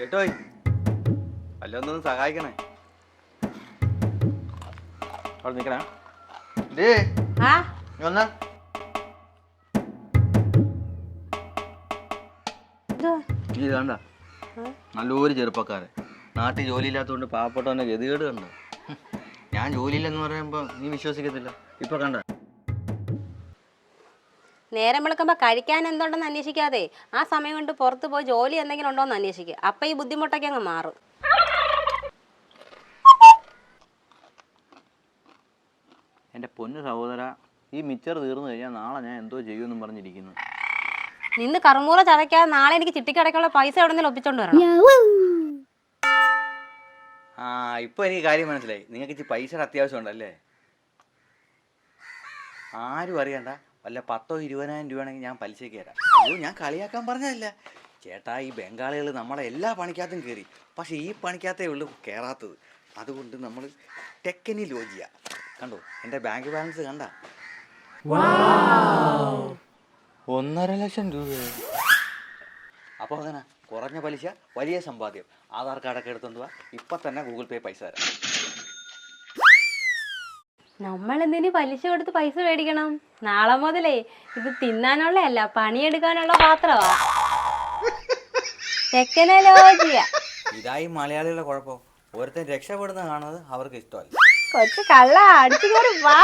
കേട്ടോയ് ഒന്നൊന്ന് സഹായിക്കണേ. അവിടെ നിക്കണേ. ഡേ ആ? കണ്ട നല്ലൊരു ചെറുപ്പക്കാരൻ. നാട്ടിൽ ജോലിയില്ലാത്തതുകൊണ്ട് പാവപ്പെട്ടവന്റെ ഗതികേട് കണ്ട? ഞാൻ ജോലിയില്ലെന്ന് പറയുമ്പോ നീ വിശ്വസിക്കത്തില്ല. ഇപ്പൊ കണ്ട? നേരം വിളക്കുമ്പോൾ കഴിക്കാൻ എന്തുണ്ടെന്ന് അന്വേഷിക്കാതെ ആ സമയം കൊണ്ട് പുറത്ത് പോയി ജോലി എന്തെങ്കിലും ഉണ്ടോ എന്ന് അന്വേഷിക്കുക അപ്പൊ ഈ ബുദ്ധിമുട്ടൊക്കെ അങ്ങ് മാറും. എന്റെ പൊന്നു സഹോദര ഈ മിച്ചർ തീർന്നു കഴിഞ്ഞാൽ നാളെ ഞാൻ എന്തോ ചെയ്യുമെന്നും പറഞ്ഞിരിക്കുന്നു. നിന്ന് കറുമൂറ ചതയ്ക്കാതെ നാളെ എനിക്ക് ചിട്ടിക്കടയ്ക്കുള്ള പൈസ എവിടെ നിന്ന് ഒപ്പിച്ചോണ്ട് വരണം. ആ ഇപ്പൊ എനിക്ക് കാര്യം മനസ്സിലായി. നിങ്ങൾക്ക് ഇച്ചിരി പൈസയുടെ അത്യാവശ്യം ഉണ്ടല്ലേ? ആരും അറിയണ്ട. വല്ല പത്തോ ഇരുപതിനായിരം രൂപയാണെങ്കിൽ ഞാൻ പലിശയ്ക്ക് തരാം. അയ്യോ ഞാൻ കളിയാക്കാൻ പറഞ്ഞതല്ല. ചേട്ടാ ഈ ബംഗാളികൾ നമ്മളെ എല്ലാ പണിക്കകത്തും കയറി. പക്ഷെ ഈ പണിക്കകത്തേ ഉള്ളൂ കയറാത്തത് അതുകൊണ്ട് നമ്മൾ ടെക്കനി ലോജിയ. കണ്ടോ? എന്റെ ബാങ്ക് ബാലൻസ് കണ്ട? ഒന്നര ലക്ഷം രൂപ അപ്പോൾ അങ്ങനെ കുറഞ്ഞ പലിശ വലിയ സമ്പാദ്യം. ആധാർ കാർഡൊക്കെ എടുത്തുകൊണ്ട് വാ. ഇപ്പം തന്നെ ഗൂഗിൾ പേ പൈസ തരാം. നമ്മൾ എന്തിനു പലിശ കൊടുത്ത് പൈസ മേടിക്കണം? നാളെ മുതലേ ഇത് തിന്നാനുള്ളതല്ല പണിയെടുക്കാനുള്ള പാത്രമാ ടെക്നോളജിയ ഇതായി മലയാളികളുടെ കുഴപ്പം. ഒരുത്തൻ രക്ഷപ്പെടുന്ന കാണുന്നത് അവർക്ക് ഇഷ്ടമല്ല. കൊച്ചു കള്ള അടിച്ചു കയറി വാ.